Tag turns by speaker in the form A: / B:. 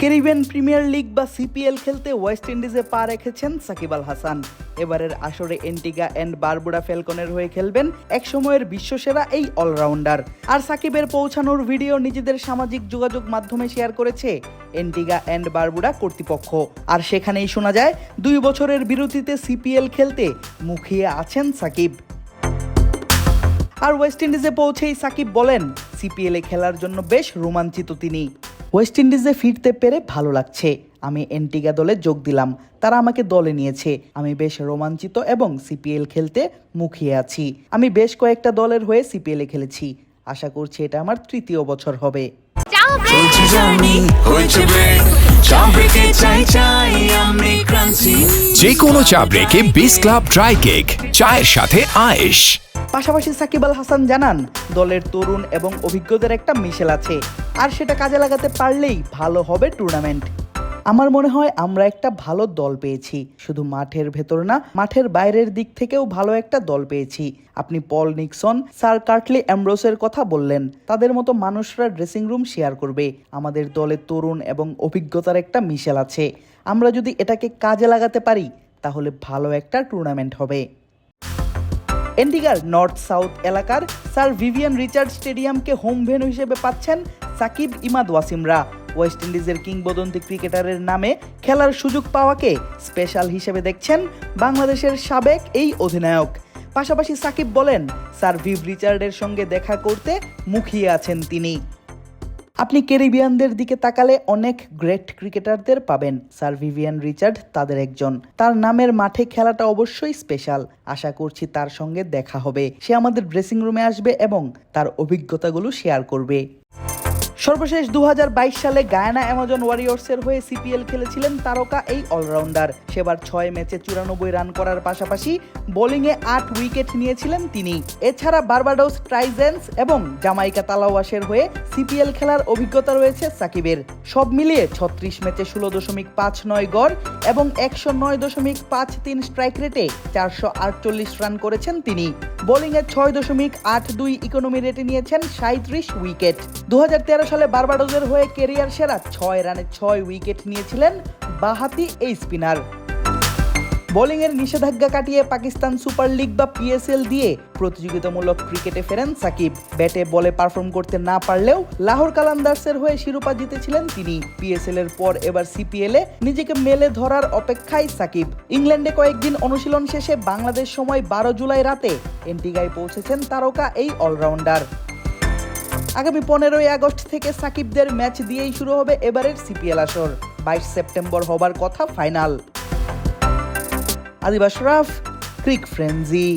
A: Caribbean premier league বা CPL খেলতে West ইন্ডিজে পা রেখেছেন সাকিব আল হাসান। এবারের আসরে এন্টিগা অ্যান্ড বারবুডা ফেলকনের হয়ে খেলবেন একসময়ের বিশ্বসেরা এই অলরাউন্ডার। আর সাকিবের পৌঁছানোর ভিডিও নিজেদের সামাজিক যোগাযোগ মাধ্যমে শেয়ার করেছে এন্টিগা অ্যান্ড বারবুডা কর্তৃপক্ষ। আর সেখানেই শোনা যায়, দুই বছরের বিরতিতে সিপিএল খেলতে মুখিয়ে আছেন সাকিব। আর ওয়েস্ট ইন্ডিজে পৌঁছেই সাকিব বলেন, সিপিএলে খেলার জন্য বেশ রোমাঞ্চিত তিনি। ওয়েস্ট ইন্ডিজে ফিরতে পেরে ভালো লাগছে। আমি এন্টিগা দলে যোগ দিলাম। তারা আমাকে দলে নিয়েছে। আমি বেশ রোমাঞ্চিত এবং সিপিএল খেলতে মুখিয়ে আছি। আমি বেশ কয়েকটা দলের হয়ে সিপিএলে খেলেছি। আশা করছি এটা আমার তৃতীয় বছর হবে।
B: যে কোনো চা ব্রেকে বিস ক্লাব ড্রাই কেক চায়ের সাথে আয়েশ।
A: পাশাপাশি সাকিব আল হাসান জানান দলের তরুণ এবং অভিজ্ঞদের একটা মিশেল আছে। আর সেটা কাজে লাগাতে পারলেই ভালো হবে টুর্নামেন্ট আমার মনে হয় আমরা একটা ভালো দল পেয়েছি। শুধু মাঠের ভেতর না, মাঠের বাইরের দিক থেকেও ভালো একটা দল পেয়েছি। আপনি পল নিক্সন, স্যার কার্টলি অ্যাম্ব্রোসের কথা বললেন। তাদের মতো মানুষরা ড্রেসিং রুম শেয়ার করবে। আমাদের দলে তরুণ এবং অভিজ্ঞতার একটা মিশেল আছে। আমরা যদি এটাকে কাজে লাগাতে পারি, তাহলে ভালো একটা টুর্নামেন্ট হবে। এন্ডিগার নর্থ সাউথ এলাকার স্যার ভিভিয়ান রিচার্ড স্টেডিয়ামকে হোম ভেন্যু হিসেবে পাচ্ছেন সাকিব, ইমাদ ওয়াসিমরা। ওয়েস্ট ইন্ডিজের কিংবদন্তি ক্রিকেটারের নামে খেলার সুযোগ পাওয়াকে স্পেশাল হিসেবে দেখছেন বাংলাদেশের সাবেক এই অধিনায়ক। পাশাপাশি সাকিব বলেন, স্যার ভিভ রিচার্ডের সঙ্গে দেখা করতে মুখিয়ে আছেন তিনি। আপনি ক্যারিবিয়ানদের দিকে তাকালে অনেক গ্রেট ক্রিকেটারদের পাবেন, স্যার ভিভিয়ান রিচার্ড তাদের একজন। তার নামের মাঠে খেলাটা অবশ্যই স্পেশাল, আশা করছি তার সঙ্গে দেখা হবে। সে আমাদের ড্রেসিং রুমে আসবে এবং তার অভিজ্ঞতাগুলো শেয়ার করবে। সর্বশেষ দু হাজার বাইশ সালে গায়ানা অ্যামাজন ওয়ারিয়র্সের হয়ে সিপিএল খেলেছিলেন তারকা এই অলরাউন্ডার। সেবার ছয় ম্যাচে চুরানব্বই রান করার পাশাপাশি বোলিংয়ে আট উইকেট নিয়েছিলেন তিনি। এছাড়া বার্বাডোস ট্রাইজেন্স এবং জামাইকা তালাওয়াসের হয়ে সিপিএল খেলার অভিজ্ঞতা রয়েছে সাকিবের। সব মিলিয়ে ছত্রিশ ম্যাচে ষোলো দশমিক পাঁচ নয় গড় এবং একশো নয় দশমিক পাঁচ তিন স্ট্রাইক রেটে চারশো আটচল্লিশ রান করেছেন তিনি। বোলিংয়ে ছয় দশমিক আট দুই ইকোনমি রেটে নিয়েছেন সাঁত্রিশ উইকেট। দু হাজার তেরো সালে বার্বাডোজের হয়ে কেরিয়ার সেরা ছয় রানে ছয় উইকেট নিয়েছিলেন বাহাতি এই স্পিনার। বোলিংয়ের নিষেধাজ্ঞা কাটিয়ে পাকিস্তান সুপার লিগ বা পিএসএল দিয়ে প্রতিযোগিতামূলক ক্রিকেটে ফেরেন সাকিব। ব্যাটে বলে পারফর্ম করতে না পারলেও লাহোর কালান্দার্সের হয়ে শিরোপা জিতেছিলেন তিনি। পিএসএল এর পর এবার সিপিএল এ নিজেকে মেলে ধরার অপেক্ষায় সাকিব। ইংল্যান্ডে কয়েকদিন অনুশীলন শেষে বাংলাদেশ সময় বারো জুলাই রাতে এন্টিগায় পৌঁছেছেন তারকা এই অলরাউন্ডার। আগামী পনেরোই আগস্ট থেকে সাকিবদের ম্যাচ দিয়েই শুরু হবে এবারের সিপিএল আসর। বাইশ সেপ্টেম্বর হবার কথা ফাইনাল। আদিবাস রাফ, ক্রিক ফ্রেন্জি